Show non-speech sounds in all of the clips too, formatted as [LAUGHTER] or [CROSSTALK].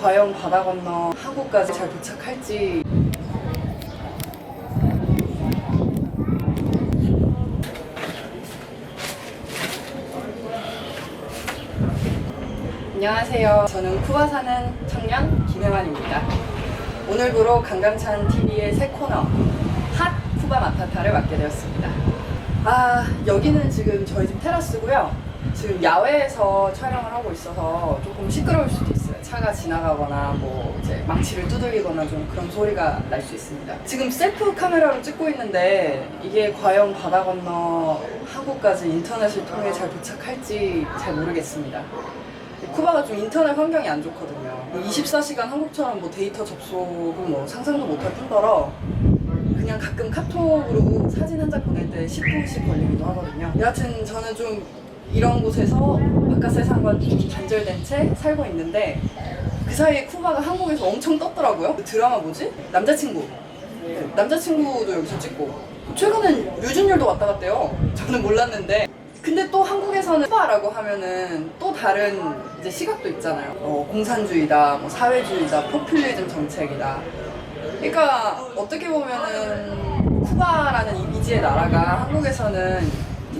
과연 바다 건너 한국까지 잘 도착할지 안녕하세요. 저는 쿠바 사는 청년 김혜만입니다. 오늘부로 강감찬 TV의 새 코너 핫 쿠바 마타타를 맡게 되었습니다. 아 여기는 지금 저희 집 테라스고요. 지금 야외에서 촬영을 하고 있어서 조금 시끄러울 수도 있어요. 차가 지나가거나 뭐 이제 망치를 두들기거나 좀 그런 소리가 날 수 있습니다. 지금 셀프 카메라로 찍고 있는데 이게 과연 바다 건너 한국까지 인터넷을 통해 잘 도착할지 잘 모르겠습니다. 쿠바가 좀 인터넷 환경이 안 좋거든요. 24시간 한국처럼 뭐 데이터 접속은 뭐 상상도 못할 뿐더러 그냥 가끔 카톡으로 사진 한 장 보낼 때 10분씩 걸리기도 하거든요. 여하튼 저는 좀 이런 곳에서 바깥 세상과 좀 단절된 채 살고 있는데 그 사이에 쿠바가 한국에서 엄청 떴더라고요. 그 드라마 뭐지? 남자친구. 네, 남자친구도 여기서 찍고 최근엔 류준열도 왔다 갔대요. 저는 몰랐는데 근데 또 한국에서는 쿠바라고 하면은 또 다른 이제 시각도 있잖아요. 어, 공산주의다, 뭐 사회주의다, 포퓰리즘 정책이다. 그러니까 어떻게 보면은 쿠바라는 이미지의 나라가 한국에서는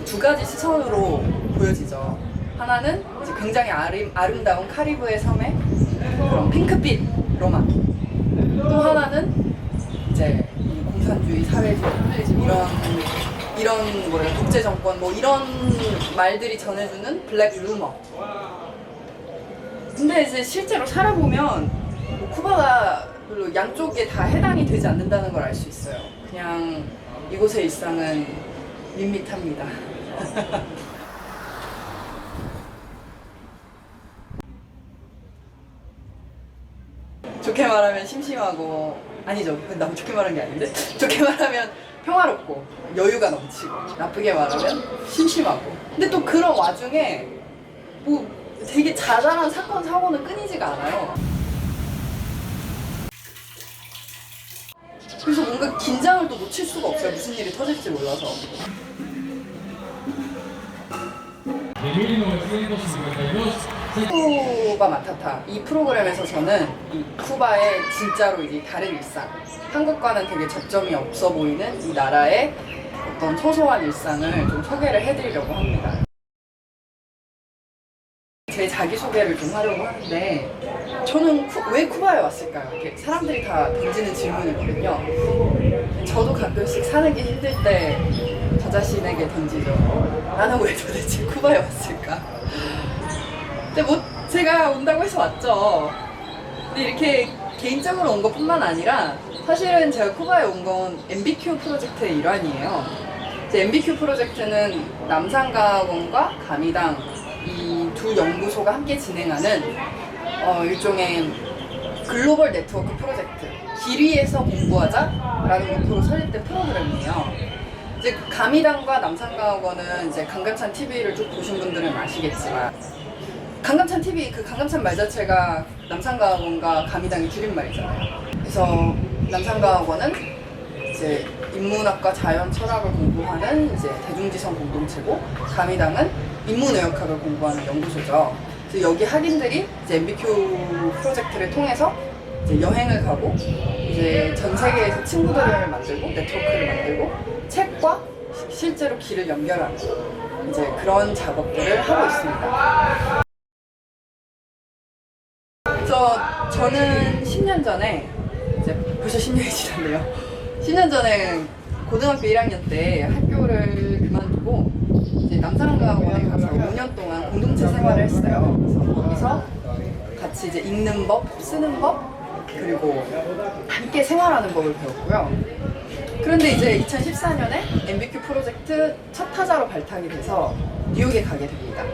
두 가지 시선으로 보여지죠. 하나는 이제 굉장히 아름, 아름다운 카리브해 섬의 그런 핑크빛 로만. 또 하나는 이제 이 공산주의, 사회주의, 이런 이런 뭐랄까 독재 정권 뭐 이런 말들이 전해주는 블랙 루머. 근데 이제 실제로 살아보면 뭐 쿠바가 별로 양쪽에 다 해당이 되지 않는다는 걸 알 수 있어요. 그냥 이곳의 일상은 밋밋합니다. [LAUGHS] 말하면 심심하고 아니죠. 나 좋게 말한 게 아닌데 좋게 말하면 평화롭고 여유가 넘치고 나쁘게 말하면 심심하고 근데 또 그런 와중에 뭐 되게 자잘한 사건 사고는 끊이지가 않아요. 그래서 뭔가 긴장을 또 놓칠 수가 없어요. 무슨 일이 터질지 몰라서. 쿠바 마타타 이 프로그램에서 저는 이 쿠바의 진짜로 이제 다른 일상 한국과는 되게 접점이 없어 보이는 이 나라의 어떤 소소한 일상을 좀 소개를 해드리려고 합니다. 제 자기소개를 좀 하려고 하는데 저는 쿠, 왜 쿠바에 왔을까요? 이렇게 사람들이 다 던지는 질문이거든요. 저도 가끔씩 사는 게 힘들 때 저 자신에게 던지죠. 나는 왜 도대체 쿠바에 왔을까? 근데 뭐 제가 온다고 해서 왔죠. 근데 이렇게 개인적으로 온 것뿐만 아니라 사실은 제가 쿠바에 온 건 MBQ 프로젝트의 일환이에요. MBQ 프로젝트는 남산과학원과 가미당 이 두 연구소가 함께 진행하는 어, 일종의 글로벌 네트워크 프로젝트 길 위에서 공부하자라는 목표로 설립된 프로그램이에요. 이제 가미당과 남산과학원은 이제 강감찬 TV를 쭉 보신 분들은 아시겠지만 강감찬 TV 그 강감찬 말 자체가 남산과학원과 가미당의 줄임말이잖아요. 그래서 남산과학원은 이제 인문학과 자연 철학을 공부하는 이제 대중지성 공동체고 가미당은 인문의학학을 공부하는 연구소죠. 그래서 여기 학인들이 이제 MBQ 프로젝트를 통해서 이제 여행을 가고 이제 전 세계에서 친구들을 만들고 네트워크를 만들고 책과 시- 실제로 길을 연결하는 이제 그런 작업들을 하고 있습니다. 저는 10년 전에 이제 벌써 10년이 지났네요. 10년 전에 고등학교 1학년 때 학교를 그만두고 이제 남산과학원에 가서 5년 동안 공동체 생활을 했어요. 그래서 거기서 같이 이제 읽는 법, 쓰는 법, 그리고 함께 생활하는 법을 배웠고요. 그런데 이제 2014년에 MBQ 프로젝트 첫 타자로 발탁이 돼서 뉴욕에 가게 됩니다.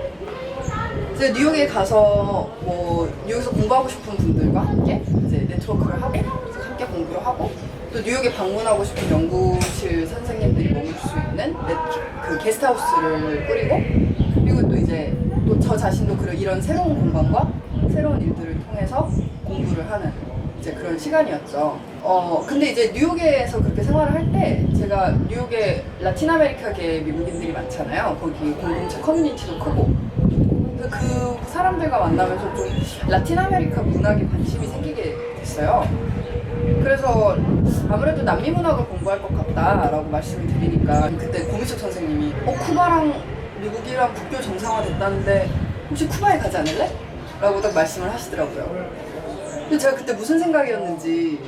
이제 뉴욕에 가서 뭐 뉴욕에서 공부하고 싶은 분들과 함께 이제 네트워크를 하고 함께 공부를 하고 또 뉴욕에 방문하고 싶은 연구실 선생님들이 머물 수 있는 네- 그 게스트하우스를 꾸리고 그리고 또 이제 또 저 자신도 그런 이런 새로운 공간과 새로운 일들을 통해서 공부를 하는 이제 그런 시간이었죠. 어 근데 이제 뉴욕에서 그렇게 생활을 할 때 제가 뉴욕에 라틴 아메리카계 미국인들이 많잖아요. 거기 공동체 커뮤니티도 크고 그, 그 사람들과 만나면서 좀 라틴 아메리카 문학에 관심이 생기게 됐어요. 그래서 아무래도 남미 문학을 공부할 것 같다라고 말씀을 드리니까 그때 고미숙 선생님이 어 쿠바랑 미국이랑 국교 정상화 됐다는데 혹시 쿠바에 가지 않을래? 라고 딱 말씀을 하시더라고요. 근데 제가 그때 무슨 생각이었는지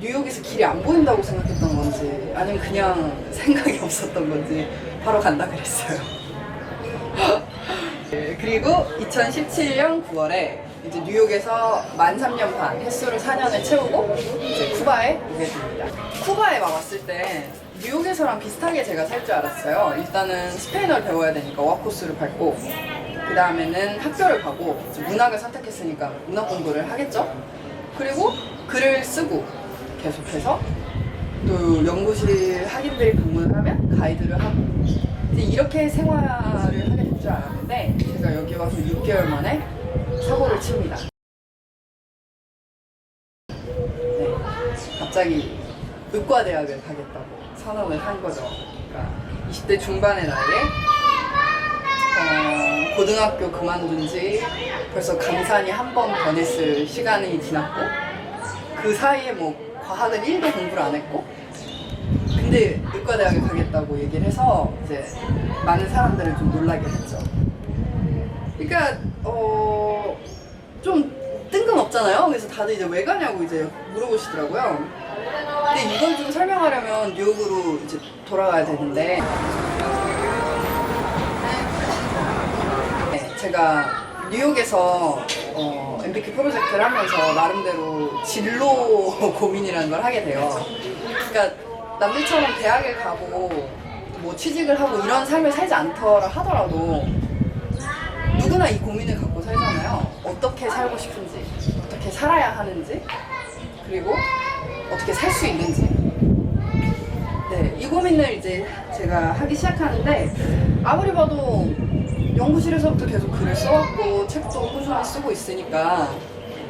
뉴욕에서 길이 안 보인다고 생각했던 건지 아니면 그냥 [LAUGHS] 생각이 없었던 건지 바로 간다 그랬어요. 네, 그리고 2017년 9월에 이제 뉴욕에서 만 3년 반 횟수를 4년을 채우고 이제 쿠바에 오게 됩니다. 쿠바에 막 왔을 때 뉴욕에서랑 비슷하게 제가 살 줄 알았어요. 일단은 스페인어를 배워야 되니까 어학 코스를 밟고 그 다음에는 학교를 가고 문학을 선택했으니까 문학 공부를 하겠죠. 그리고 글을 쓰고 계속해서 또 연구실 학인들이 방문을 하면 가이드를 하고 이렇게 생활을 줄 알았는데 제가 여기 와서 6개월 만에 사고를 칩니다. 네, 갑자기 의과대학을 가겠다고 선언을 한 거죠. 그러니까 20대 중반의 나이에 어, 고등학교 그만둔 지 벌써 강산이 한 번 변했을 시간이 지났고 그 사이에 뭐 과학은 1도 공부를 안 했고 근데 의과대학에 가겠다고 얘기를 해서 이제 많은 사람들을 좀 놀라게 했죠. 그러니까 어, 좀 뜬금없잖아요. 그래서 다들 이제 왜 가냐고 이제 물어보시더라고요. 근데 이걸 좀 설명하려면 뉴욕으로 이제 돌아가야 되는데 네, 제가 뉴욕에서 어, MBK 프로젝트를 하면서 나름대로 진로 [LAUGHS] 고민이라는 걸 하게 돼요. 그러니까 남들처럼 대학에 가고 뭐 취직을 하고 이런 삶을 살지 않더라 하더라도 누구나 이 고민을 갖고 살잖아요. 어떻게 살고 싶은지, 어떻게 살아야 하는지, 그리고 어떻게 살 수 있는지. 네, 이 고민을 이제 제가 하기 시작하는데 아무리 봐도 연구실에서부터 계속 글을 써왔고 책도 꾸준히 쓰고 있으니까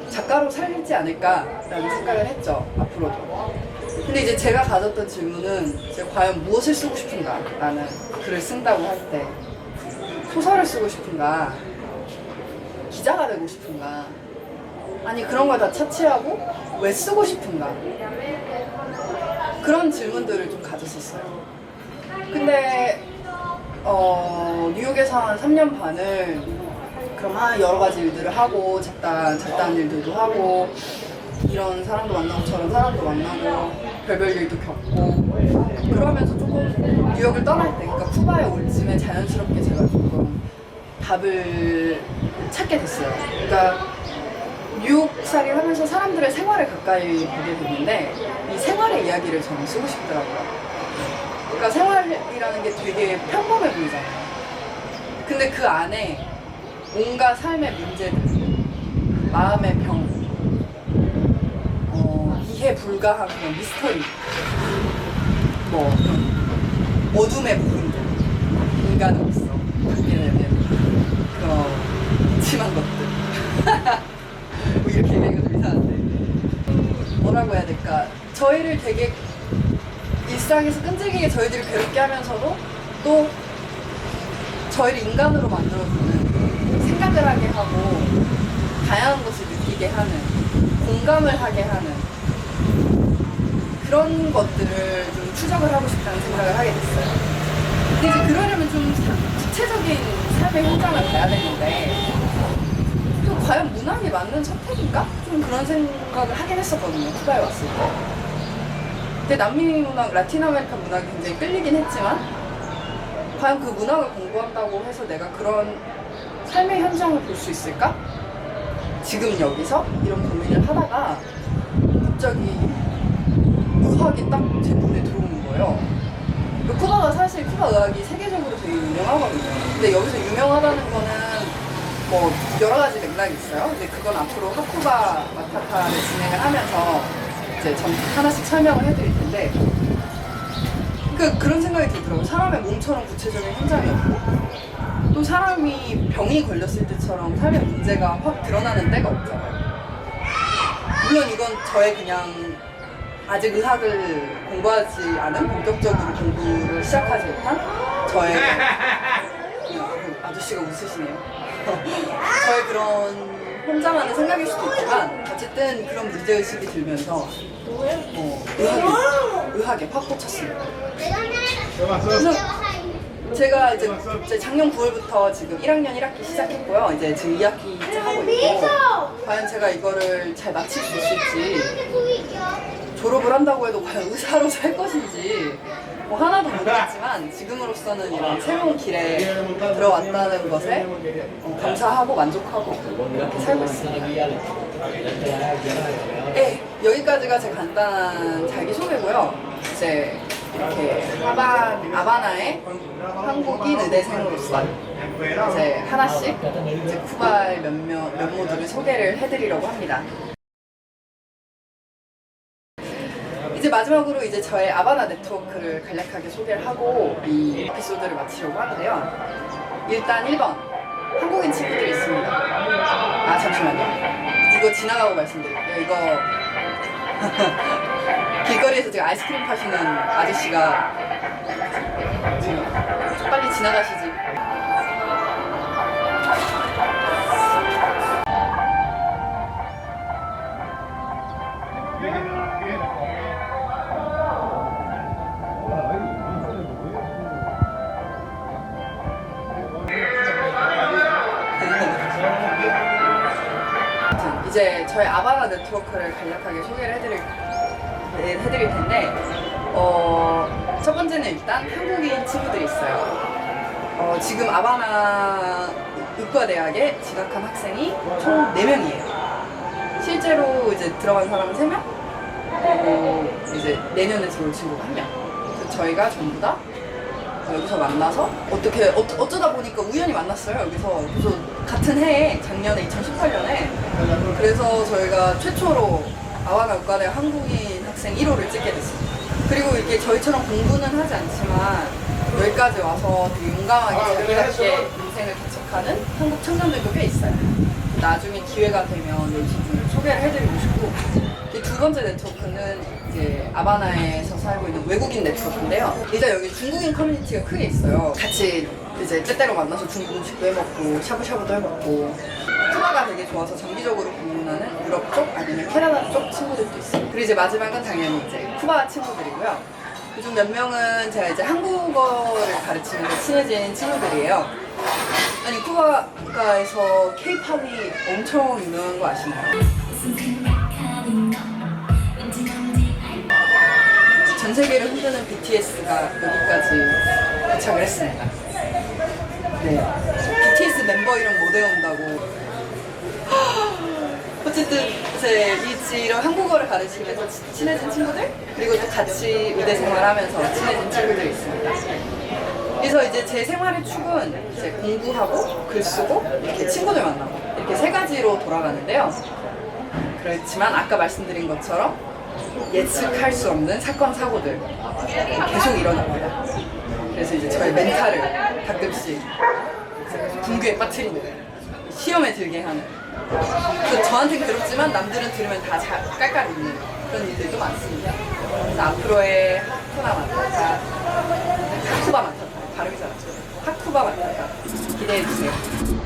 작가로 살지 않을까라는 생각을 했죠 앞으로도. 근데 이제 제가 가졌던 질문은 제가 과연 무엇을 쓰고 싶은가? 라는 글을 쓴다고 할 때 소설을 쓰고 싶은가? 기자가 되고 싶은가? 아니 그런 걸 다 차치하고 왜 쓰고 싶은가? 그런 질문들을 좀 가졌었어요. 근데 어, 뉴욕에서 한 3년 반을 그럼 한 여러 가지 일들을 하고 잡다한 일들도 하고 이런 사람도 만나고 저런 사람도 만나고 별별 일도 겪고 그러면서 조금 뉴욕을 떠날 때 그러니까 쿠바에 올 쯤에 자연스럽게 제가 조금 답을 찾게 됐어요. 그러니까 뉴욕살이 하면서 사람들의 생활을 가까이 보게 됐는데 이 생활의 이야기를 저는 쓰고 싶더라고요. 그러니까 생활이라는 게 되게 평범해 보이잖아요. 근데 그 안에 온갖 삶의 문제들, 마음의 병, 어, 이해 불가한 그런 미스터리, 뭐 그런 어둠의 부분들, 인간으로서 갖게 되는 그런 심한 것들. [LAUGHS] 뭐 이렇게 얘기하기가 좀 이상한데 뭐라고 해야 될까? 저희를 되게 일상에서 끈질기게 저희들을 괴롭게 하면서도 또 저희를 인간으로 만들어주는 생각을 하게 하고 다양한 것을 느끼게 하는 공감을 하게 하는 그런 것들을 좀 추적을 하고 싶다는 생각을 하게 됐어요. 근데 이제 그러려면 좀 사- 구체적인 삶의 현장을 가야 되는데 또 과연 문학이 맞는 선택인가? 좀 그런 생각을 하긴 했었거든요. 쿠바에 왔을 때. 근데 남미 문학, 라틴 아메리카 문학이 굉장히 끌리긴 했지만 과연 그 문학을 공부한다고 해서 내가 그런 삶의 현장을 볼 수 있을까? 지금 여기서 이런 고민을 하다가 갑자기 의학이 딱 제 눈에 들어오는 거예요. 그 쿠바가 사실 쿠바 의학이 세계적으로 되게 유명하거든요. 근데 여기서 유명하다는 거는 뭐 여러 가지 맥락이 있어요. 근데 그건 앞으로 하쿠바 마타타를 진행을 하면서 이제 전 하나씩 설명을 해드릴 텐데 그 그런 생각이 들더라고요. 사람의 몸처럼 구체적인 현장이 없고 또 사람이 병이 걸렸을 때처럼 삶의 문제가 확 드러나는 때가 없잖아요. 물론 이건 저의 그냥 아직 의학을 공부하지 않은 본격적으로 공부를 시작하지 못한 저의 [LAUGHS] 아저씨가 웃으시네요. 저의 그런 혼자만의 생각일 수도 있지만 어쨌든 그런 문제의식이 들면서 어, 의학에, 의학에. 그래서 제가 이제, 이제 작년 9월부터 지금 1학년 1학기 시작했고요. 이제 지금 2학기째 하고 있고 과연 제가 이거를 잘 마칠 수 있을지 졸업을 한다고 해도 과연 의사로 살 것인지 뭐 하나도 모르겠지만 지금으로서는 이런 새로운 길에 들어왔다는 것에 어, 감사하고 만족하고 이렇게 살고 있습니다. 네, 여기까지가 제 간단한 자기소개고요. 이제 이렇게 하바, 아바나의 한국인 의대생으로서 이제 하나씩 이제 쿠바의 몇몇 면모들을 소개를 해드리려고 합니다. 이제 마지막으로 이제 저의 아바나 네트워크를 간략하게 소개를 하고 이 에피소드를 마치려고 하는데요. 일단 1번 한국인 친구들이 있습니다. 아 잠시만요. 이거 지나가고 말씀드릴게요. 이거 [LAUGHS] 길거리에서 지금 아이스크림 파시는 아저씨가 지금 좀 빨리 지나가시지. 어, 첫 번째는 일단 한국인 친구들이 있어요. 어, 지금 아바나 의과대학에 진학한 학생이 총 4명이에요. 실제로 이제 들어간 사람은 3명? 그리고 이제 내년에 들어올 친구가 1명. 그래서 저희가 전부 다 여기서 만나서 어떻게 어, 어쩌다 보니까 우연히 만났어요 여기서 그래서 같은 해에 작년에 2018년에 그래서 저희가 최초로 아와나 의과대 한국인 학생 1호를 찍게 됐습니다 그리고 이게 저희처럼 공부는 하지 않지만 여기까지 와서 되게 용감하게 자기답게 인생을 개척하는 한국 청년들도 꽤 있어요 나중에 기회가 되면 여기 분을 소개를 해드리고 싶고 이 두 번째 네트워크는 이제 아바나에서 살고 있는 외국인 네트워크인데요. 일단 여기 중국인 커뮤니티가 크게 있어요. 같이 이제 때때로 만나서 중국 음식도 해먹고 샤브샤브도 해먹고 쿠바가 되게 좋아서 장기적으로 방 문하는 유럽 쪽 아니면 캐나다 쪽 친구들도 있어요. 그리고 이제 마지막은 당연히 이제 쿠바 친구들이고요. 그중 몇 명은 제가 이제 한국어를 가르치면서 친해진 친구들이에요. 아니 쿠바에서 케이팝이 엄청 유명한 거 아시나요? 전 세계를 흔드는 BTS가 여기까지 도착을 했습니다. 네. BTS 멤버 이름 못 외운다고. 어쨌든 제 이제 이런 한국어를 가르치면서 치- 친해진 친구들 그리고 또 같이 의대 생활하면서 친해진 친구들이 있습니다. 그래서 이제 제 생활의 축은 이제 공부하고 글 쓰고 이렇게 친구들 만나고 이렇게 세 가지로 돌아가는데요. 그렇지만 아까 말씀드린 것처럼 예측할 수 없는 사건 사고들 계속 일어납니다. 그래서 이제 저의 멘탈을 가끔씩 붕괴에 빠뜨리는 시험에 들게 하는 그 저한테 괴롭지만 남들은 들으면 다 잘 깔깔 웃는 그런 일들도 많습니다. 그래서 앞으로의 하쿠나 마타타 하쿠바 마타타 발음이 잘안죠 하쿠바 마타타 기대해 주세요.